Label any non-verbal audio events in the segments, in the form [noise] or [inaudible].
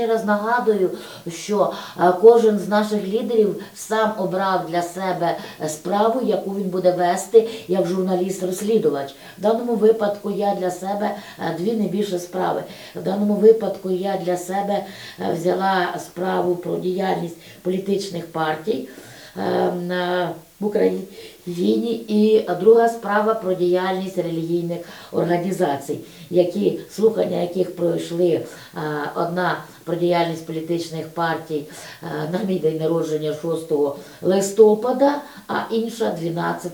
ще раз нагадую, що е, кожен з наших лідерів сам обрав для себе е, справу, яку він буде вести як журналіст-розслідувач. В даному випадку я для себе е, дві найбільші справи. В даному випадку я для себе взяла справу про діяльність політичних партій в Україні і друга справа про діяльність релігійних організацій, які слухання яких пройшли одна про діяльність політичних партій е, на мій день народження 6 листопада, а інша 12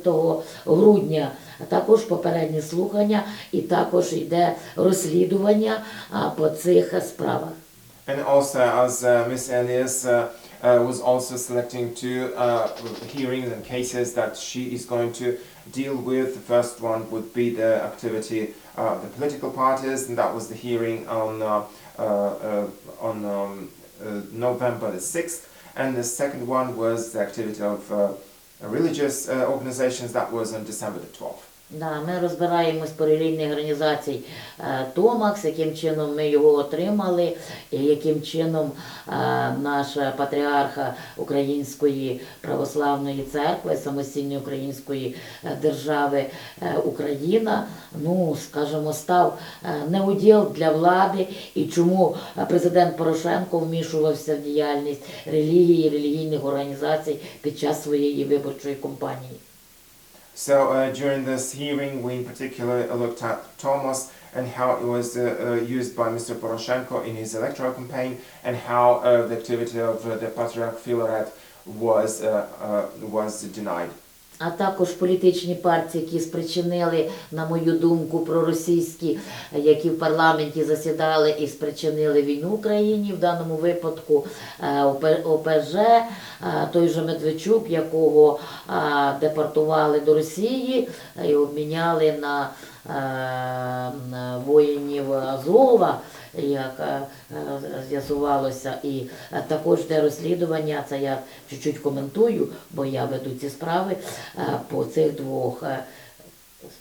грудня. Також попередні слухання і також йде розслідування по цих справах. And also, as uh, Miss Elias uh, uh, was also selecting two uh, hearings and cases that she is going to deal with. The first one would be the activity uh, of the political parties, and that was the hearing on uh, uh, uh, um, uh, November the sixth. And the second one was the activity of uh, religious uh, organizations. That was on December the twelfth. Да, ми розбираємось по релігійній організації е, Томакс, яким чином ми його отримали, і яким чином е, наш патріарх Української православної церкви, самостійної української е, держави Україна, ну скажімо, став неуділ для влади, і чому президент Порошенко вмішувався в діяльність релігії, релігійних організацій під час своєї виборчої кампанії. So uh, during this hearing, we in particular looked at Thomas and how it was uh, uh, used by Mr. Poroshenko in his electoral campaign, and how uh, the activity of uh, the Patriarch Filaret was was denied. А також політичні партії, які спричинили, на мою думку, проросійські, які в парламенті засідали і спричинили війну Україні, в даному випадку е, ОПЖ, е, той же Медведчук, якого е, депортували до Росії і обміняли на воїнів Азова, як е, е, з'ясувалося, і е, також де розслідування, це я чуть-чуть коментую, бо я веду ці справи е, по цих двох е,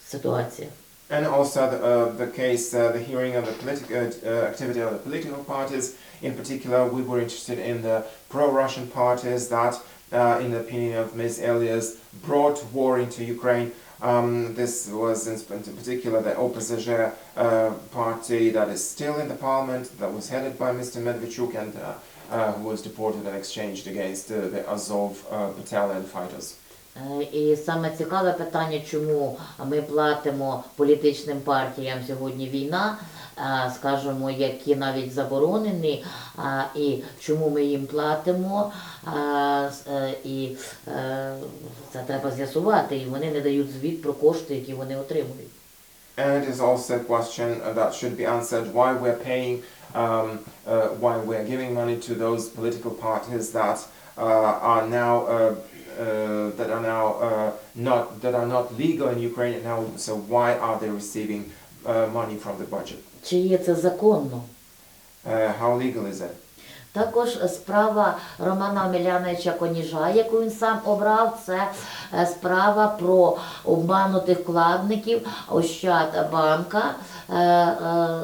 ситуаціях. And also the, uh, the case, uh, the hearing of the political uh, activity of the political parties. In particular, we were interested in the pro-Russian parties that, uh, in the opinion of Ms. Elias, brought war into Ukraine. Um, this was in, in particular the opposition uh, party that is still in the parliament, that was headed by Mr. Medvedchuk and uh, uh, who was deported and exchanged against uh, the Azov uh, battalion fighters. Е, І саме цікаве питання, чому ми платимо політичним партіям сьогодні війна, е, скажімо, які навіть заборонені, і чому ми їм платимо, е, і це треба з'ясувати, і вони не дають звіт про кошти, які вони отримують. And it is also a question that should be answered why we're paying, um, uh, why we're giving money to those political parties that uh, are now uh, that are now uh, not that are not legal in Ukraine now. So why are they receiving uh, money from the budget? Чи є це законно? Uh, how legal is it? Також справа Романа Омеляновича Коніжа, яку він сам обрав, це е, справа про обманутих вкладників Ощадбанка, е, е,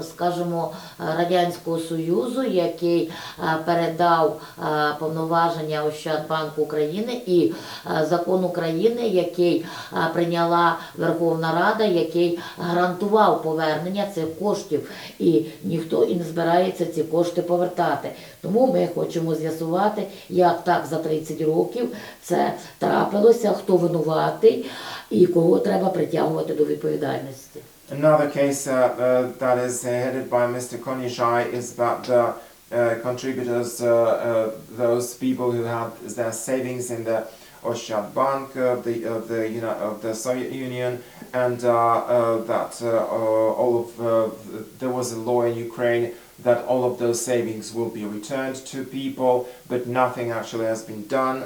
скажімо, Радянського Союзу, який е, передав е, повноваження Ощадбанку України і е, закон України, який е, прийняла Верховна Рада, який гарантував повернення цих коштів. І ніхто і не збирається ці кошти повертати. Тому ми хочемо з'ясувати, як так за 30 років це трапилося, хто винуватий і кого треба притягувати до відповідальності. Another case uh, uh, that is uh, headed by Mr. Konishai is about the contributors, those people who had their savings in the Oshad Bank of the of the you know of the Soviet Union, and uh, uh, that uh, all of there was a law in Ukraine that all of those savings will be returned to people, but nothing actually has been done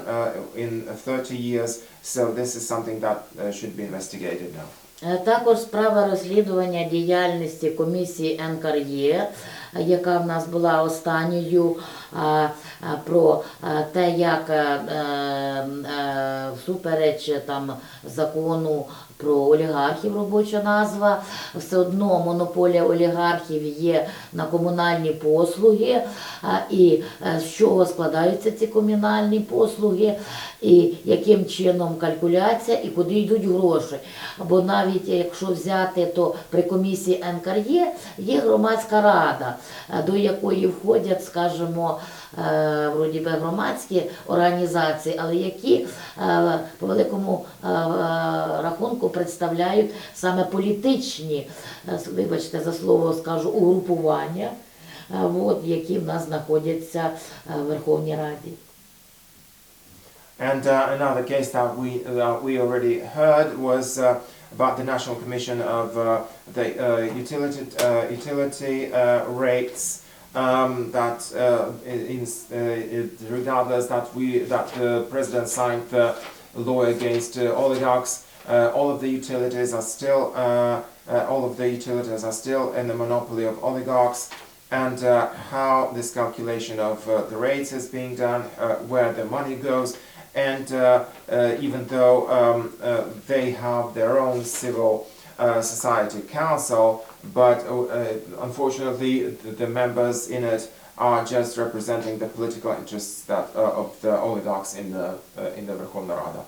in uh, 30 years. So this is something that should be investigated now. Е, Також справа розслідування діяльності комісії НКРЄ, яка в нас була останньою про те, як е, е, е, всупереч там закону про олігархів робоча назва. Все одно монополія олігархів є на комунальні послуги. І з чого складаються ці комунальні послуги, і яким чином калькуляція, і куди йдуть гроші. Бо навіть якщо взяти, то при комісії НКРЄ є громадська рада, до якої входять, скажімо, е, вроді би громадські організації, але які е, по великому е, рахунку представляють саме політичні, е, вибачте за слово скажу, угрупування, е, от, які в нас знаходяться е, в Верховній Раді. And uh, another case that we that we already heard was uh, about the National Commission of uh, the uh, utility uh, utility uh, rates. Um, that in, regardless that we that the president signed the law against oligarchs, all of the utilities are still all of the utilities are still in the monopoly of oligarchs and uh, how this calculation of uh, the rates is being done, uh, where the money goes, and uh, uh, even though um, uh, they have their own civil uh, society council, but uh, uh, unfortunately the, members in it are just representing the political interests that uh, of the oligarchs in the uh, in the Verkhovna Rada.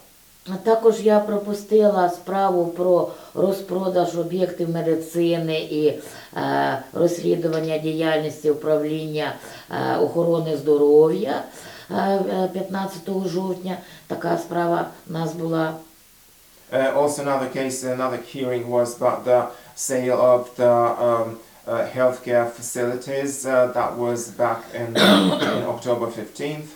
Також я пропустила справу про розпродаж об'єктів медицини і е, розслідування діяльності управління е, охорони здоров'я е, е, 15 жовтня. Така справа в нас була. Uh, also, another case, another hearing was about the sale of the um, uh, healthcare facilities. Uh, that was back in, in [coughs] October 15th.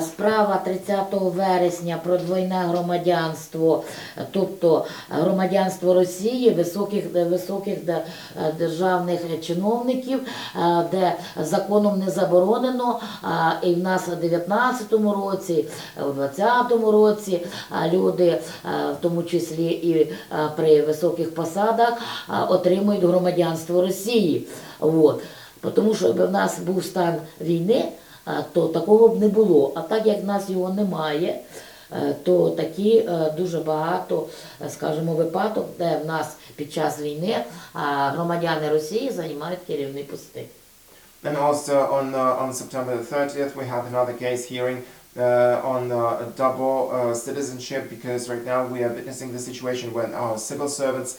Справа 30 вересня про двойне громадянство, е, тобто громадянство Росії, високих, високих е, державних чиновників, е, де законом не заборонено, і в нас у 19-му році, е, у 20-му році люди, е, в тому числі і е, при високих посадах, отримують громадянство Росії. От. Тому що якби в нас був стан війни, то такого б не було. А так як в нас його немає, е, то такі е, дуже багато, е, скажімо, випадок, де в нас під час війни громадяни Росії займають керівні пости. And also on uh, on September the 30th, we have another case hearing uh, on uh, double uh, citizenship because right now we are witnessing the situation when our civil servants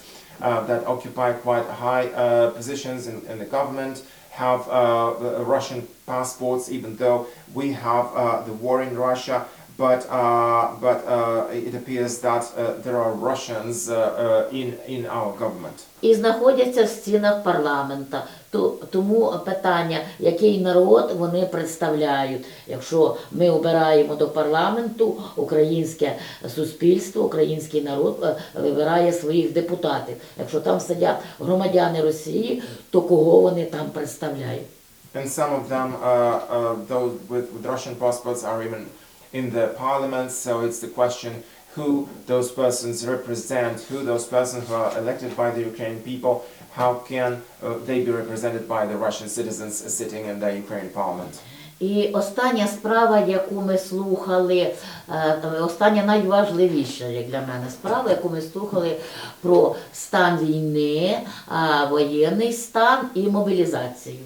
uh, that occupy quite high uh, positions in, in the government have uh, Russian passports, even though we have uh, the war in Russia. But uh, but uh, it appears that uh, there are Russians uh, uh, in in our government. І знаходяться в стінах парламента. То- Тому питання, який народ вони представляють. Якщо ми обираємо до парламенту, українське суспільство, український народ е, вибирає своїх депутатів. Якщо там сидять громадяни Росії, то кого вони там представляють? And some of them, uh, uh, those with, with Russian passports, are even in the parliament. So it's the question who those persons represent, who those persons who are elected by the Ukrainian people, how can uh, they be represented by the Russian citizens sitting in the Ukrainian parliament? І остання справа, яку ми слухали, е, остання найважливіша, як для мене справа, яку ми слухали про стан війни, воєнний стан і мобілізацію.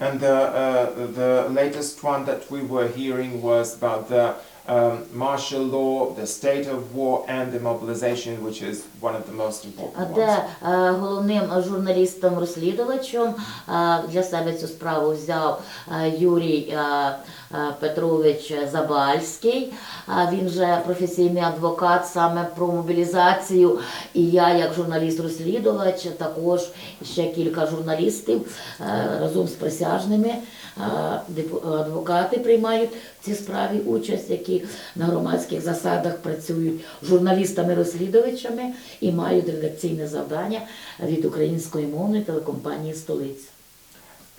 And the, uh, the latest one that we were hearing was about the um, martial law, the state of war, and the mobilization, which is one of the most А important Де ones. е, головним журналістом-розслідувачем е, для себе цю справу взяв е, Юрій е, е, Петрович Забальський. Він же професійний адвокат саме про мобілізацію. І я, як журналіст-розслідувач, також ще кілька журналістів е, разом з присяжними е, депу- адвокати приймають в цій справі участь, які на громадських засадах працюють журналістами-розслідувачами і мають редакційне завдання від української мовної телекомпанії Столиця.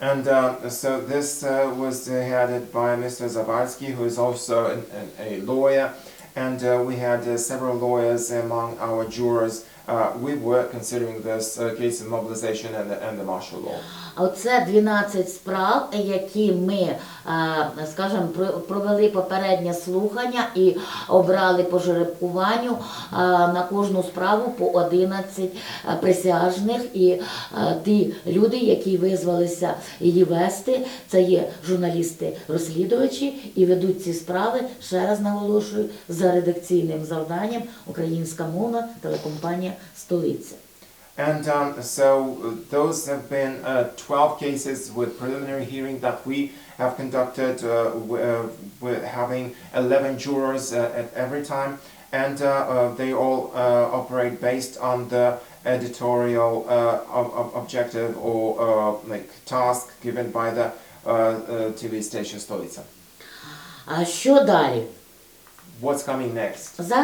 And uh, so this uh, was uh, headed by Mr. Zabalski, who is also an, an, a lawyer. And uh, we had uh, several lawyers among our jurors uh, we were considering this uh, case of mobilization and and the martial law. Оце 12 справ, які ми, е, скажімо, про- провели попереднє слухання і обрали по жеребкуванню е, на кожну справу по 11 е, присяжних. І е, ті люди, які визвалися її вести, це є журналісти-розслідувачі і ведуть ці справи, ще раз наголошую, за редакційним завданням Українська мовна телекомпанія Столиця. And um, so uh, those have been uh, 12 cases with preliminary hearing that we have conducted, uh, w- uh, with having 11 jurors uh, at every time, and uh, uh, they all uh, operate based on the editorial uh, ob- ob- objective or uh, like task given by the uh, uh, TV station Stolica. А що далі? what's coming next.